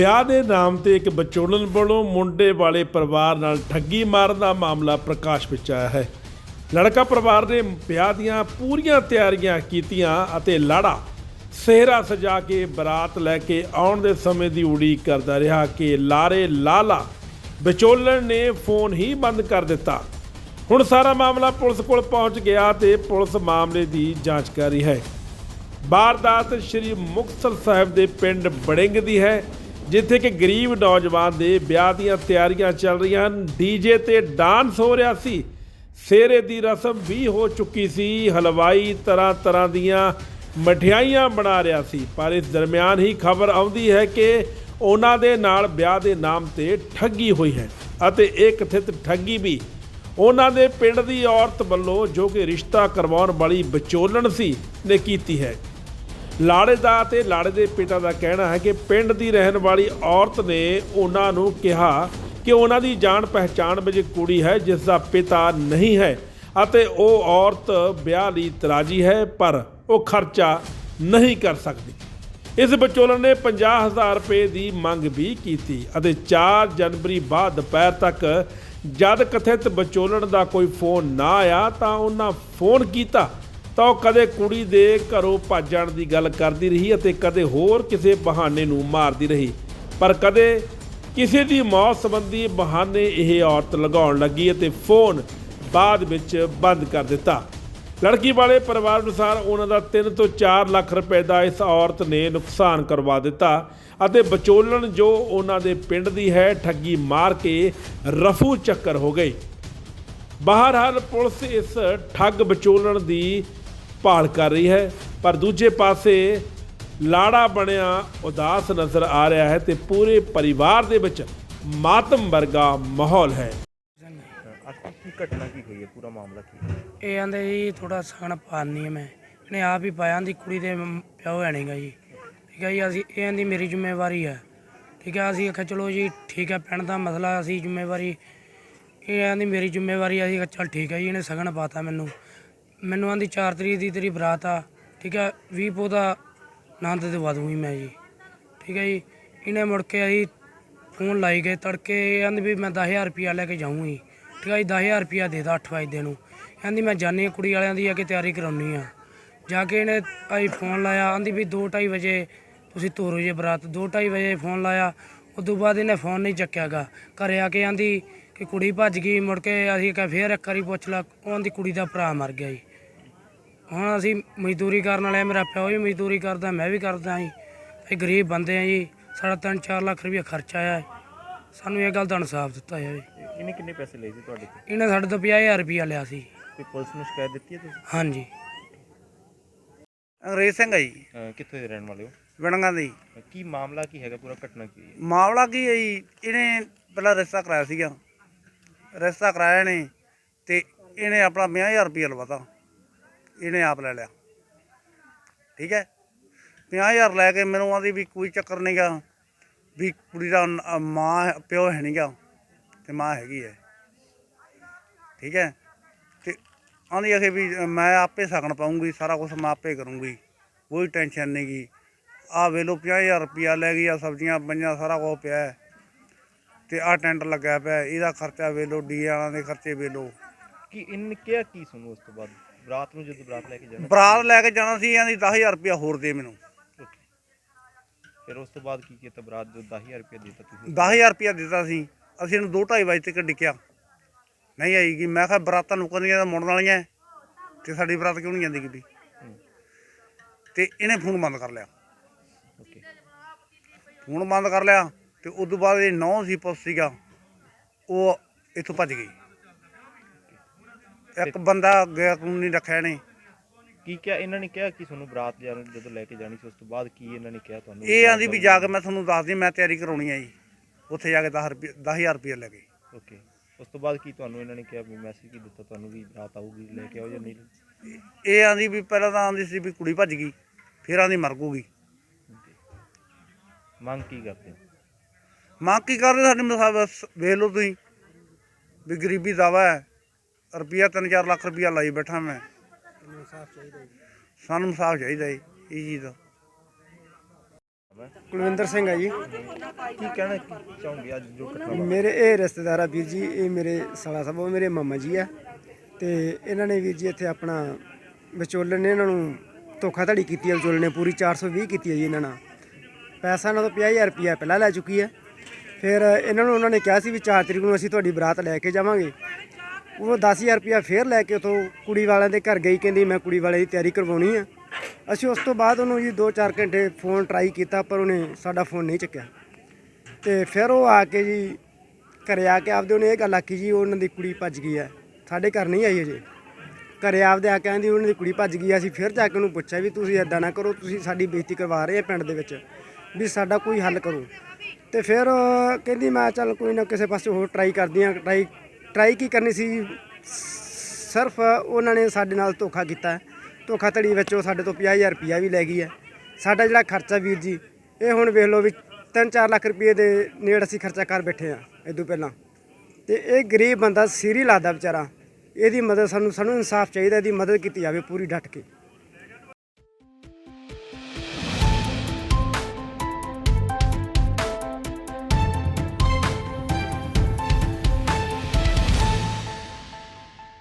ਵਿਆਹ ਦੇ ਨਾਮ ਤੇ ਇੱਕ ਵਿਚੋਲਨ ਵੱਲੋਂ ਮੁੰਡੇ ਵਾਲੇ ਪਰਿਵਾਰ ਨਾਲ ਠੱਗੀ ਮਾਰਨ ਦਾ ਮਾਮਲਾ ਪ੍ਰਕਾਸ਼ ਵਿੱਚ ਆਇਆ ਹੈ। ਲੜਕਾ ਪਰਿਵਾਰ ਨੇ ਵਿਆਹ ਦੀਆਂ ਪੂਰੀਆਂ ਤਿਆਰੀਆਂ ਕੀਤੀਆਂ ਅਤੇ ਲਾੜਾ ਸਿਹਰਾ ਸਜਾ ਕੇ ਬਰਾਤ ਲੈ ਕੇ ਆਉਣ ਦੇ ਸਮੇਂ ਦੀ ਉਡੀਕ ਕਰਦਾ ਰਿਹਾ ਕਿ ਲਾਰੇ ਲਾਲਾ ਵਿਚੋਲਨ ਨੇ ਫੋਨ ਹੀ ਬੰਦ ਕਰ ਦਿੱਤਾ। ਹੁਣ ਸਾਰਾ ਮਾਮਲਾ ਪੁਲਿਸ ਕੋਲ ਪਹੁੰਚ ਗਿਆ ਤੇ ਪੁਲਿਸ ਮਾਮਲੇ ਦੀ ਜਾਂਚ ਕਰ ਰਹੀ ਹੈ। ਵਾਰਦਾਤ ਸ਼੍ਰੀ ਮੁਕਤਸਰ ਸਾਹਿਬ ਦੇ ਪਿੰਡ ਬੜਿੰਗ ਦੀ ਹੈ। ਜਿੱਥੇ ਕਿ ਗਰੀਬ ਨੌਜਵਾਨ ਦੇ ਵਿਆਹ ਦੀਆਂ ਤਿਆਰੀਆਂ ਚੱਲ ਰਹੀਆਂ ਹਨ। ਡੀਜੇ ਤੇ ਡਾਂਸ ਹੋ ਰਿਹਾ ਸੀ। ਸੇਰੇ ਦੀ ਰਸਮ ਵੀ ਹੋ ਚੁੱਕੀ ਸੀ। ਹਲਵਾਈ ਤਰ੍ਹਾਂ ਤਰ੍ਹਾਂ ਦੀਆਂ ਮਠਿਆਈਆਂ ਬਣਾ ਰਿਹਾ ਸੀ। ਪਰ ਇਸ ਦਰਮਿਆਨ ਹੀ ਖਬਰ ਆਉਂਦੀ ਹੈ ਕਿ ਉਹਨਾਂ ਦੇ ਨਾਲ ਵਿਆਹ ਦੇ ਨਾਮ ਤੇ ਠੱਗੀ ਹੋਈ ਹੈ ਅਤੇ ਇਹ ਕਥਿਤ ਠੱਗੀ ਵੀ ਉਹਨਾਂ ਦੇ ਪਿੰਡ ਦੀ ਔਰਤ ਵੱਲੋਂ ਜੋ ਕਿ ਰਿਸ਼ਤਾ ਕਰਵਾਉਣ ਵਾਲੀ ਵਿਚੋਲਣ ਸੀ, ਨੇ ਕੀਤੀ ਹੈ। ਲਾੜੇ ਦਾ ਤੇ ਲਾੜੇ ਦੇ ਪਿਤਾ ਦਾ ਕਹਿਣਾ ਹੈ ਕਿ ਪਿੰਡ ਦੀ ਰਹਿਣ ਵਾਲੀ ਔਰਤ ਨੇ ਉਹਨਾਂ ਨੂੰ ਕਿਹਾ ਕਿ ਉਹਨਾਂ ਦੀ ਜਾਣ ਪਹਿਚਾਣ ਵਿੱਚ ਕੁੜੀ ਹੈ, ਜਿਸ ਦਾ ਪਿਤਾ ਨਹੀਂ ਹੈ ਅਤੇ ਉਹ ਔਰਤ ਵਿਆਹ ਲਈ ਤਰਾਜੀ ਹੈ, ਪਰ ਉਹ ਖਰਚਾ ਨਹੀਂ ਕਰ ਸਕਦੀ। ਇਸ ਵਿਚੋਲਨ ਨੇ 50000 ਰੁਪਏ ਦੀ ਮੰਗ ਵੀ ਕੀਤੀ ਅਤੇ 4 ਜਨਵਰੀ ਬਾਅਦ ਦੁਪਹਿਰ ਤੱਕ ਜਦ ਕਥਿਤ ਵਿਚੋਲਨ ਦਾ ਕੋਈ ਫੋਨ ਨਾ ਆਇਆ ਤਾਂ ਉਹਨਾਂ ਫੋਨ ਕੀਤਾ ਤਾਂ ਉਹ ਕਦੇ ਕੁੜੀ ਦੇ ਘਰੋਂ ਭੱਜ ਜਾਣ ਦੀ ਗੱਲ ਕਰਦੀ ਰਹੀ ਅਤੇ ਕਦੇ ਹੋਰ ਕਿਸੇ ਬਹਾਨੇ ਨੂੰ ਮਾਰਦੀ ਰਹੀ। ਪਰ ਕਦੇ ਕਿਸੇ ਦੀ ਮੌਤ ਸੰਬੰਧੀ ਬਹਾਨੇ ਇਹ ਔਰਤ ਲਗਾਉਣ ਲੱਗੀ ਅਤੇ ਫੋਨ ਬਾਅਦ ਵਿੱਚ ਬੰਦ ਕਰ ਦਿੱਤਾ। ਲੜਕੀ ਵਾਲੇ ਪਰਿਵਾਰ ਅਨੁਸਾਰ ਉਹਨਾਂ ਦਾ 3 ਤੋਂ 4 ਲੱਖ ਰੁਪਏ ਦਾ ਇਸ ਔਰਤ ਨੇ ਨੁਕਸਾਨ ਕਰਵਾ ਦਿੱਤਾ ਅਤੇ ਵਿਚੋਲਣ ਜੋ ਉਹਨਾਂ ਦੇ ਪਿੰਡ ਦੀ ਹੈ, ਠੱਗੀ ਮਾਰ ਕੇ ਰਫੂ ਚੱਕਰ ਹੋ ਗਈ। ਬਾਹਰ ਹਾਲ ਪੁਲਿਸ ਇਸ ਠੱਗ ਵਿਚੋਲਣ ਦੀ ਭਾਲ ਕਰ ਰਹੀ ਹੈ ਪਰ ਦੂਜੇ ਪਾਸੇ ਲਾੜਾ ਬਣਿਆ ਉਦਾਸ ਨਜ਼ਰ ਆ ਰਿਹਾ ਹੈ ਤੇ ਪੂਰੇ ਪਰਿਵਾਰ ਦੇ ਵਿੱਚ ਮਾਤਮ ਵਰਗਾ ਮਾਹੌਲ ਹੈ। ਅੱਜ ਕੀ ਘਟਨਾ ਕੀ ਹੋਈ ਹੈ? ਪੂਰਾ ਮਾਮਲਾ ਕੀ ਹੈ? ਇਹ ਆਂਦੇ ਜੀ ਥੋੜਾ ਸਗਨ ਪਾਣੀ ਹੈ ਮੈਂ। ਇਹਨੇ ਆਪ ਹੀ ਪਾਇਆ ਦੀ ਕੁੜੀ ਦੇ ਮ- ਪਿਓ ਹੈ ਨਹੀਂਗਾ ਜੀ। ਠੀਕ ਹੈ ਜੀ ਅਸੀਂ ਇਹ ਆਂਦੀ ਮੇਰੀ ਜ਼ਿੰਮੇਵਾਰੀ ਹੈ ਠੀਕ ਹੈ ਅਸੀਂ ਆਖਿਆ ਚਲੋ ਜੀ ਠੀਕ ਹੈ ਪਿੰਡ ਦਾ ਮਸਲਾ ਅਸੀਂ ਜ਼ਿੰਮੇਵਾਰੀ ਇਹ ਆਂਦੀ ਮੇਰੀ ਜ਼ਿੰਮੇਵਾਰੀ ਹੈ। ਅਸੀਂ ਆਖਿਆ ਚੱਲ ਠੀਕ ਹੈ ਜੀ ਇਹਨੇ ਸਗਨ ਪਾਤਾ ਮੈਨੂੰ। ਮੈਨੂੰ ਆਂਦੀ 4 ਤਰੀਕ ਦੀ ਤੇਰੀ ਬਰਾਤ ਆ, ਠੀਕ ਹੈ 20 ਪੋ ਦਾ ਆਨੰਦ ਦਵਾ ਦੂੰਗੀ ਮੈਂ ਜੀ। ਠੀਕ ਹੈ ਜੀ, ਇਹਨੇ ਮੁੜ ਕੇ ਆਈ, ਫੋਨ ਲਾਈ ਗਏ, ਤੜਕੇ ਕਹਿੰਦੀ ਵੀ ਮੈਂ 10000 ਰੁਪਿਆ ਲੈ ਕੇ ਜਾਊਂਗੀ ਠੀਕ ਹੈ ਜੀ 10000 ਰੁਪਿਆ ਦੇ ਦਾ 8 ਵਜੇ ਨੂੰ। ਕਹਿੰਦੀ ਮੈਂ ਜਾਣੀ ਆ, ਕੁੜੀ ਵਾਲਿਆਂ ਦੀ ਆ ਕੇ ਤਿਆਰੀ ਕਰਾਉਣੀ ਆ। ਜਾ ਕੇ ਇਹਨੇ ਆਈ ਫੋਨ ਲਾਇਆ, ਆਂਦੀ ਵੀ 2:30 ਵਜੇ ਤੁਸੀਂ ਤੋਰੋ ਜੇ ਬਰਾਤ। 2:30 ਵਜੇ ਫੋਨ ਲਾਇਆ, ਉਦੋਂ ਬਾਅਦ ਇਹਨੇ ਫੋਨ ਨਹੀਂ ਚੱਕਿਆਗਾ। ਘਰੇ ਆ ਕੇ ਆਂਦੀ ਕਿ ਕੁੜੀ ਭੱਜ ਗਈ, ਮੁੜ ਕੇ ਅਸੀਂ ਕਿਹਾ ਫੇਰ ਇੱਕ ਵਾਰੀ ਪੁੱਛ ਲਾ ਉਹਦੀ ਕੁੜੀ ਦਾ ਭਰਾ ਮਰ ਗਿਆ ਜੀ। ਹੁਣ ਅਸੀਂ ਮਜ਼ਦੂਰੀ ਕਰਨ ਵਾਲੇ ਆ, ਮੇਰਾ ਪਿਓ ਵੀ ਮਜ਼ਦੂਰੀ ਕਰਦਾ ਮੈਂ ਵੀ ਕਰਦਾ ਜੀ। ਅਸੀਂ ਗਰੀਬ ਬੰਦੇ ਆ ਜੀ ਸਾਡਾ 3-4 ਲੱਖ ਰੁਪਏ ਖਰਚਾ ਆਇਆ ਹੈ। ਸਾਨੂੰ ਇਹ ਗੱਲ ਦਾ ਇਨਸਾਫ ਦਿੱਤਾ ਜਾਵੇ। ਇਹ- ਇਹਨੇ ਕਿੰਨੇ ਪੈਸੇ ਲਏ ਸੀ ਤੁਹਾਡੇ ਤੋਂ ਇਹਨੇ ਸਾਡੇ ਤੋਂ 50000 ਰੁਪਇਆ ਲਿਆ ਸੀ। ਕੋਈ ਪੁਲਿਸ ਨੂੰ ਸ਼ਿਕਾਇਤ ਦਿੱਤੀ ਹੈ ਤੁਸੀਂ? ਹਾਂਜੀ। ਅੰਗਰੇਜ਼ ਸਿੰਘ ਆ ਜੀ। ਅਹ ਕਿੱਥੇ ਦੇ ਰਹਿਣ ਵਾਲੇ ਹੋ? ਵਿਣਗਾ ਦੀ ਅਹ ਕੀ ਮਾਮਲਾ ਕੀ ਹੈਗਾ ਪੂਰਾ ਘਟਨਾ ਕੀ ਹੈ? ਮਾਮਲਾ ਕੀ ਹੈ ਜੀ? ਇਹਨੇ ਪਹਿਲਾਂ ਰਿਸ਼ਤਾ ਕਰਾਇਆ ਸੀਗਾ। ਰਿਸ਼ਤਾ ਕਰਾਇਆ ਨੇ ਤੇ ਇਹਨੇ ਆਪਣਾ 50000 ਰੁਪਏ ਲਵਾਤਾ। ਇਹਨੇ ਆਪ ਲੈ ਲਿਆ। ਠੀਕ ਹੈ? 50000 ਲੈ ਕੇ ਮੈਨੂੰ ਆਂਦੀ ਵੀ ਕੋਈ ਚੱਕਰ ਨਹੀਂਗਾ ਵੀ ਕੁੜੀ ਦਾ ਨ- ਮਾਂ ਪਿਓ ਹੈ ਨਹੀਂਗਾ ਤੇ ਮਾਂ ਹੈਗੀ ਹੈ। ਠੀਕ ਹੈ? ਤੇ ਆਂਦੀ ਅਖੇ ਵੀ ਮੈਂ ਆਪੇ ਸਗਨ ਪਾਉਂਗੀ, ਸਾਰਾ ਕੁਝ ਮੈਂ ਆਪੇ ਕਰੂੰਗੀ, ਕੋਈ ਟੈਨਸ਼ਨ ਨਹੀਂਗੀ ਆ ਵੇਲੋ 50000 ਰੁਪਿਆ ਲੈ ਗਈ ਆ ਸਬਜ਼ੀਆਂ ਪਈਆਂ ਸਾਰਾ ਕੁਝ ਪਿਆ ਹੈ। ਤੇ ਆ ਟੈਂਟ ਲੱਗਿਆ ਪਿਆ ਇਹਦਾ ਖਰਚਾ ਵੇਲੋ ਡੀ ਵਾਲਾਂ ਦੇ ਖਰਚੇ ਵੇਲੋ ਕੀ ਇਹਨੇ ਕਿਹਾ ਕੀ ਸੁਣੋ ਉਸ ਤੋਂ ਬਾਅਦ? ਬਰਾਤ ਨੂੰ ਜਦੋਂ ਬਰਾਤ ਲੈ ਕੇ ਜਾਣਾ ਬਰਾਤ ਲੈ ਕੇ ਜਾਣਾ ਸੀ ਆਂਦੀ 10000 ਰੁਪਿਆ ਹੋਰ ਦੇ ਮੈਨੂੰ। ਫਿਰ ਉਸ ਤੋਂ ਬਾਅਦ ਕੀ ਕੀਤਾ? ਬਰਾਤ ਜੋ 10000 ਰੁਪਏ ਦਿੱਤਾ ਤੁਸੀਂ 10000 ਰੁਪਿਆ ਦਿੱਤਾ ਸੀ। ਅਸੀਂ ਇਹਨੂੰ 2:30 ਵਜੇ ਤੱਕ ਡਿੱਕਿਆ। ਨਹੀਂ ਆਈਗੀ ਮੈਂ ਕਿਹਾ ਬਰਾਤਾਂ ਮੁੱਕਣੀਆਂ ਤਾਂ ਮੁੜਨ ਵਾਲੀਆਂ ਤੇ ਸਾਡੀ ਬਰਾਤ ਕਿਉਂ ਨਹੀਂ ਜਾਂਦੀ ਹੂੰ, ਤੇ ਇਹਨੇ ਫੋਨ ਬੰਦ ਕਰ ਲਿਆ। ਫੋਨ ਬੰਦ ਕਰ ਲਿਆ ਤੇ ਉਸ ਤੋਂ ਬਾਅਦ ਇਹ ਨੌ ਸੀ ਪੁੱਤ ਸੀਗਾ ਉਹ ਇੱਥੋਂ ਭੱਜ ਗਈ। ਇੱਕ ਬੰਦਾ ਗਿਆ ਕਾਨੂੰਨੀ ਰੱਖਿਆ ਨੇ ਕੀ ਕਿਹਾ? ਇਹਨਾਂ ਨੇ ਕਿਹਾ ਕਿ ਤੁਹਾਨੂੰ ਬਰਾਤ ਜਾਣ ਜਦੋਂ ਲੈ ਕੇ ਜਾਣੀ ਸੀ ਉਸ ਤੋਂ ਬਾਅਦ ਕੀ ਇਹਨਾਂ ਨੇ ਕਿਹਾ ਤੁਹਾਨੂੰ? ਇਹ ਆਂਦੀ ਵੀ ਜਾ ਕੇ ਮੈਂ ਤੁਹਾਨੂੰ ਦੱਸਦੀ ਮੈਂ ਤਿਆਰੀ ਕਰਾਉਣੀ ਆ ਜੀ। ਉੱਥੇ ਜਾ ਕੇ 10 ਰੁਪਏ 10000 ਰੁਪਏ ਲੈ ਗਏ। ਓਕੇ ਉਸ ਤੋਂ ਬਾਅਦ ਕੀ ਤੁਹਾਨੂੰ ਇਹਨਾਂ ਨੇ ਕਿਹਾ ਵੀ ਮੈਸੇਜ ਕੀ ਦਿੱਤਾ ਤੁਹਾਨੂੰ ਵੀ ਬਰਾਤ ਆਊਗੀ ਲੈ ਕੇ ਆਓ ਜਾਂ ਨਹੀਂ? ਇਹ ਆਂਦੀ ਵੀ ਪਹਿਲਾਂ ਤਾਂ ਆਂਦੀ ਸੀ ਵੀ ਕੁੜੀ ਭੱਜ ਗਈ ਫਿਰ ਆਂਦੀ ਮਰ ਗੂਗੀ। ਮੰਗ ਕੀ ਕਰਦੇ ਹੋ? ਮਾਂ ਕੀ ਕਰਦੇ ਸਾਡੇ ਮਸਾਬ ਵੇਖ ਲਓ ਤੁਸੀਂ ਵੀ ਗਰੀਬੀ ਦਾਵਾ ਹੈ। ਰੁਪਿਆ 3-4 ਲੱਖ ਰੁਪਿਆ ਲਾਈ ਬੈਠਾ ਮੈਂ। ਸਾਨੂੰ ਇਨਸਾਫ ਚਾਹੀਦਾ ਜੀ ਇਹ ਚੀਜ਼ ਦਾ। ਕੁਲਵਿੰਦਰ ਸਿੰਘ ਆ ਜੀ। ਕੀ ਕਹਿਣਾ ਕੀ ਚਾਹੋਗੇ ਅੱਜ ਜੋ? ਮੇਰੇ ਇਹ ਰਿਸ਼ਤੇਦਾਰ ਆ ਵੀਰ ਜੀ ਇਹ ਮੇਰੇ ਸਾਲਾ ਸਾਹਿਬ ਉਹ ਮੇਰੇ ਮਾਮਾ ਜੀ ਆ। ਤੇ ਇਹਨਾਂ ਨੇ ਵੀਰ ਜੀ ਇੱਥੇ ਆਪਣਾ ਵਿਚੋਲਨ ਨੇ ਇਹਨਾਂ ਨੂੰ ਧੋਖਾਧੜੀ ਕੀਤੀ ਹੈ ਵਿਚੋਲਨ ਨੇ ਪੂਰੀ 420 ਕੀਤੀ ਹੈ ਜੀ ਇਹਨਾਂ ਨਾਲ। ਪੈਸਾ ਇਹਨਾਂ ਤੋਂ 50000 ਰੁਪਇਆ ਪਹਿਲਾਂ ਲੈ ਚੁੱਕੀ ਹੈ ਫਿਰ ਇਹਨਾਂ ਨੂੰ ਉਹਨਾਂ ਨੇ ਕਿਹਾ ਸੀ ਵੀ 4 ਤਰੀਕ ਨੂੰ ਅਸੀਂ ਤੁਹਾਡੀ ਬਰਾਤ ਲੈ ਕੇ ਜਾਵਾਂਗੇ। ਉਹ 10000 ਰੁਪਇਆ ਫੇਰ ਲੈ ਕੇ ਉਥੋਂ ਕੁੜੀ ਵਾਲਿਆਂ ਦੇ ਘਰ ਗਈ, ਕਹਿੰਦੀ ਮੈਂ ਕੁੜੀ ਵਾਲੇ ਦੀ ਤਿਆਰੀ ਕਰਵਾਉਣੀ ਆ। ਅਸੀਂ ਉਸ ਤੋਂ ਬਾਅਦ ਉਹਨੂੰ ਜੀ 2-4 ਘੰਟੇ ਫੋਨ ਟਰਾਈ ਕੀਤਾ, ਪਰ ਉਹਨੇ ਸਾਡਾ ਫੋਨ ਨਹੀਂ ਚੱਕਿਆ। ਤੇ ਫਿਰ ਉਹ ਆ ਕੇ ਜੀ ਘਰੇ ਆ ਕੇ ਆਪਦੇ ਉਹਨੇ ਇਹ ਗੱਲ ਆਖੀ ਜੀ, ਉਹਨਾਂ ਦੀ ਕੁੜੀ ਭੱਜ ਗਈ ਹੈ ਸਾਡੇ ਘਰ ਨਹੀਂ ਆਈ ਅਜੇ। ਘਰੇ ਆਪਦੇ ਆ ਕੇ ਕਹਿੰਦੀ ਉਹਨਾਂ ਦੀ ਕੁੜੀ ਭੱਜ ਗਈ ਹੈ। ਅਸੀਂ ਫਿਰ ਜਾ ਕੇ ਉਹਨੂੰ ਪੁੱਛਿਆ ਵੀ ਤੁਸੀਂ ਐਦਾਂ ਨਾ ਕਰੋ, ਤੁਸੀਂ ਸਾਡੀ ਬੇਇੱਜ਼ਤੀ ਕਰਵਾ ਰਹੇ ਆ ਪਿੰਡ ਦੇ ਵਿੱਚ, ਵੀ ਸਾਡਾ ਕੋਈ ਹੱਲ ਕਰੋ। ਤੇ ਫਿਰ ਕਹਿੰਦੀ ਮੈਂ, ਚੱਲ ਕੋਈ ਨਾ ਕਿਸੇ ਪਾਸੇ ਹੋਰ ਟਰਾਈ ਕਰਦੀ ਆ ਟਰਾਈ ਟਰਾਈ ਕੀ ਕਰਨੀ ਸੀ? ਸਿਰਫ ਉਹਨਾਂ ਨੇ ਸਾਡੇ ਨਾਲ ਧੋਖਾ ਕੀਤਾ। ਧੋਖਾਧੜੀ ਵਿੱਚ ਉਹ ਸਾਡੇ ਤੋਂ 50000 ਰੁਪਇਆ ਵੀ ਲੈ ਗਈ ਹੈ। ਸਾਡਾ ਜਿਹੜਾ ਖਰਚਾ ਵੀਰ ਜੀ, ਇਹ ਹੁਣ ਵੇਖ ਲਓ ਵੀ 3-4 ਲੱਖ ਰੁਪਏ ਦੇ ਨੇੜ ਅਸੀਂ ਖਰਚਾ ਕਰ ਬੈਠੇ ਆ ਇਦੋਂ ਪਹਿਲਾਂ। ਤੇ ਇਹ ਗਰੀਬ ਬੰਦਾ ਸੀਰੀ ਲਾਦਾ ਵਿਚਾਰਾ। ਇਹਦੀ ਮਦਦ ਸਾਨੂੰ ਸਾਨੂੰ ਇਨਸਾਫ ਚਾਹੀਦਾ, ਇਹਦੀ ਮਦਦ ਕੀਤੀ ਜਾਵੇ ਪੂਰੀ ਡਟ ਕੇ।